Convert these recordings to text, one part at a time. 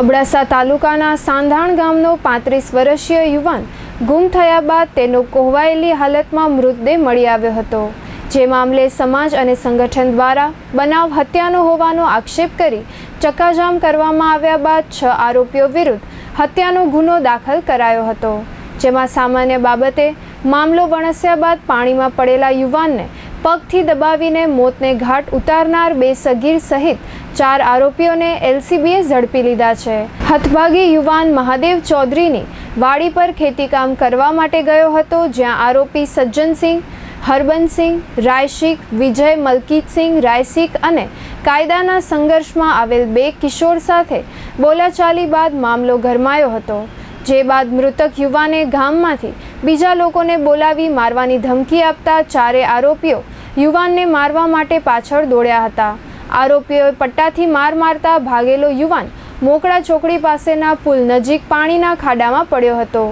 અબડાસા તાલુકાના સાંધાણ ગામનો પાંત્રીસ વર્ષીય યુવાન ગુમ થયા બાદ તેનો કોહવાયેલી હાલતમાં મૃતદેહ મળી આવ્યો હતો. જે મામલે સમાજ અને સંગઠન દ્વારા બનાવ હત્યાનો હોવાનો આક્ષેપ કરી ચક્કાજામ કરવામાં આવ્યા બાદ છ આરોપીઓ વિરુદ્ધ હત્યાનો ગુનો દાખલ કરાયો હતો. જેમાં સામાન્ય બાબતે મામલો વણસ્યા બાદ પાણીમાં પડેલા યુવાનને પગથી દબાવીને મોતને ઘાટ ઉતારનાર બે સગીર સહિત ચાર આરોપીઓને એલસીબીએ ઝડપી લીધા છે. હથભાગી યુવાન મહાદેવ ચૌધરીની વાડી પર ખેતીકામ કરવા માટે ગયો હતો, જ્યાં આરોપી સજ્જનસિંહ હરબનસિંહ રાયશીખ, વિજય મલકીતસિંહ, રાયશીખ અને કાયદાના સંઘર્ષમાં આવેલ બે કિશોર સાથે બોલાચાલી બાદ મામલો ગરમાયો હતો. જે બાદ મૃતક યુવાને ગામમાંથી બીજા લોકોને બોલાવી મારવાની ધમકી આપતા ચારે આરોપીઓ યુવાનને મારવા માટે પાછળ દોડ્યા હતા. આરોપીઓએ પટ્ટાથી માર મારતા ભાગેલો યુવાન મોકળા ચોકડી પાસેના પુલ નજીક પાણીના ખાડામાં પડ્યો હતો.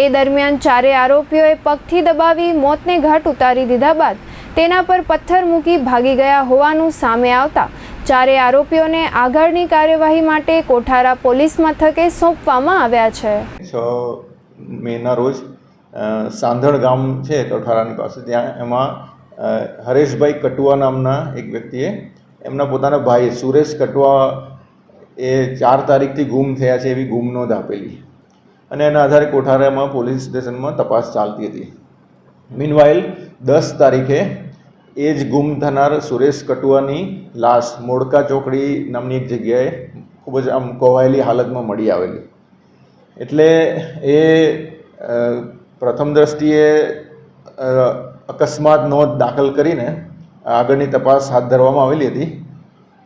એ દરમિયાન ચારે આરોપીઓએ પગથી દબાવી મોતને ઘાટ ઉતારી દીધા બાદ તેના પર પથ્થર મૂકી ભાગી ગયા હોવાનું સામે આવતા ચારે આરોપીઓને આગળની કાર્યવાહી માટે કોઠારા પોલીસ મથકે સોંપવામાં આવ્યા છે. છ મેના રોજ સાંધણ ગામ છે કોઠારાની પાસે, ત્યાં એમાં હરેશભાઈ કટુઆ નામના એક વ્યક્તિએ એમના પોતાના ભાઈ સુરેશ કટવા એ ચાર તારીખથી ગુમ થયા છે એવી ગુમ નોંધ આપેલી. અને એના આધારે કોઠારામાં પોલીસ સ્ટેશનમાં તપાસ ચાલતી હતી. મીનવાઇલ દસ તારીખે એ જ ગુમ થનાર સુરેશ કટુઆની લાશ મોડકા ચોકડી નામની એક જગ્યાએ ખૂબ જ આમ કોવાયેલી હાલતમાં મળી આવેલી. એટલે એ પ્રથમ દ્રષ્ટિએ અકસ્માત નોંધ દાખલ કરીને આગળની તપાસ હાથ ધરવામાં આવેલી હતી.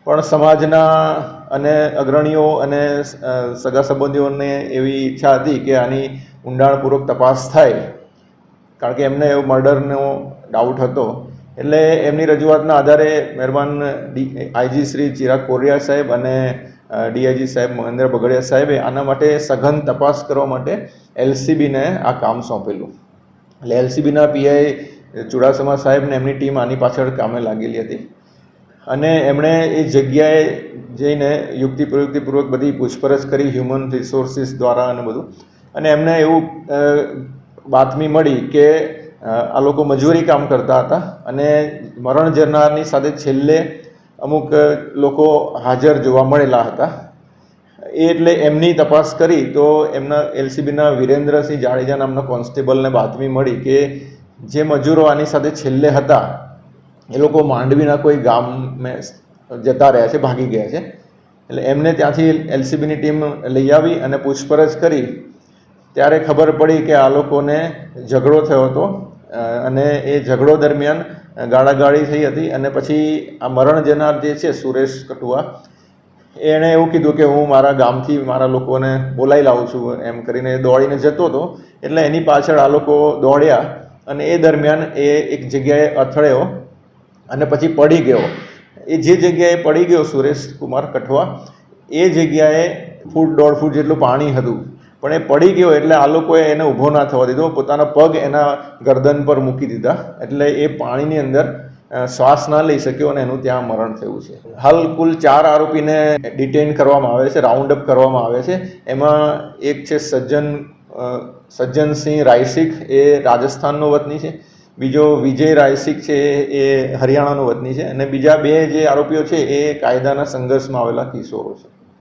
પણ સમાજના અને અગ્રણીઓ અને સગા સંબંધીઓને એવી ઈચ્છા હતી કે આની ઊંડાણપૂર્વક તપાસ થાય. કારણ કે એમને એવો મર્ડરનો ડાઉટ હતો. એટલે એમની રજૂઆતના આધારે મહેરબાન આઈજી શ્રી ચિરાગ કોરિયા સાહેબ અને ડીઆઈજી સાહેબ મહેન્દ્ર બગડિયા સાહેબે આના માટે સઘન તપાસ કરવા માટે એલસીબીને આ કામ સોંપેલું. એટલે એલસીબીના પીઆઈ ચુડાસમા સાહેબને એમની ટીમ આની પાછળ કામે લાગેલી હતી. અને એમણે એ જગ્યાએ જઈને યુક્તિ પ્રયુક્તિપૂર્વક બધી પૂછપરછ કરી હ્યુમન રિસોર્સિસ દ્વારા અને બધું. અને એમને એવું બાતમી મળી કે આ લોકો મજૂરી કામ કરતા હતા અને મરણ જનારની સાથે છેલ્લે અમુક લોકો હાજર જોવા મળેલા હતા. એ એટલે એમની તપાસ કરી તો એમના, એલસીબીના વિરેન્દ્રસિંહ જાડેજા નામના કોન્સ્ટેબલને બાતમી મળી કે જે મજૂરો આની સાથે છેલ્લે હતા, એ લોકો માંડવીના કોઈ ગામે જતા રહ્યા છે, ભાગી ગયા છે. એટલે એમને ત્યાંથી એલસીબીની ટીમ લઈ આવી અને પૂછપરછ કરી. ત્યારે ખબર પડી કે આ લોકોને ઝઘડો થયો હતો અને એ ઝઘડો દરમિયાન ગાળાગાળી થઈ હતી અને પછી આ મરણ જનાર જે છે, સુરેશ કટુઆ, એણે એવું કીધું કે હું મારા ગામથી મારા લોકોને બોલાવી લાવું છું, એમ કરીને દોડીને જતો હતો. એટલે એની પાછળ આ લોકો દોડ્યા અને એ દરમિયાન એ એક જગ્યાએ અથડ્યો અને પછી પડી ગયો. એ જે જગ્યાએ પડી ગયો સુરેશ કુમાર કઠવા, એ જગ્યાએ ફૂટ દોઢ ફૂટ જેટલું પાણી હતું. પણ એ પડી ગયો એટલે આ લોકોએ એને ઊભો ના થવા દીધો. પોતાના પગ એના ગરદન પર મૂકી દીધા. એટલે એ પાણીની અંદર શ્વાસ ના લઈ શક્યો અને એનું ત્યાં મરણ થયું છે. હાલ કુલ ચાર આરોપીને ડિટેન કરવામાં આવે છે રાઉન્ડ અપ કરવામાં આવે છે. એમાં એક છે સજ્જન સજ્જનસિંહ રાયસિક એ રાજસ્થાનનો વતની છે. બીજો વિજય રાયસિક છે એ હરિયાણાનો વતની છે. અને બીજા બે જે આરોપીઓ છે એ કાયદાના સંઘર્ષમાં આવેલા કિશોરો છે.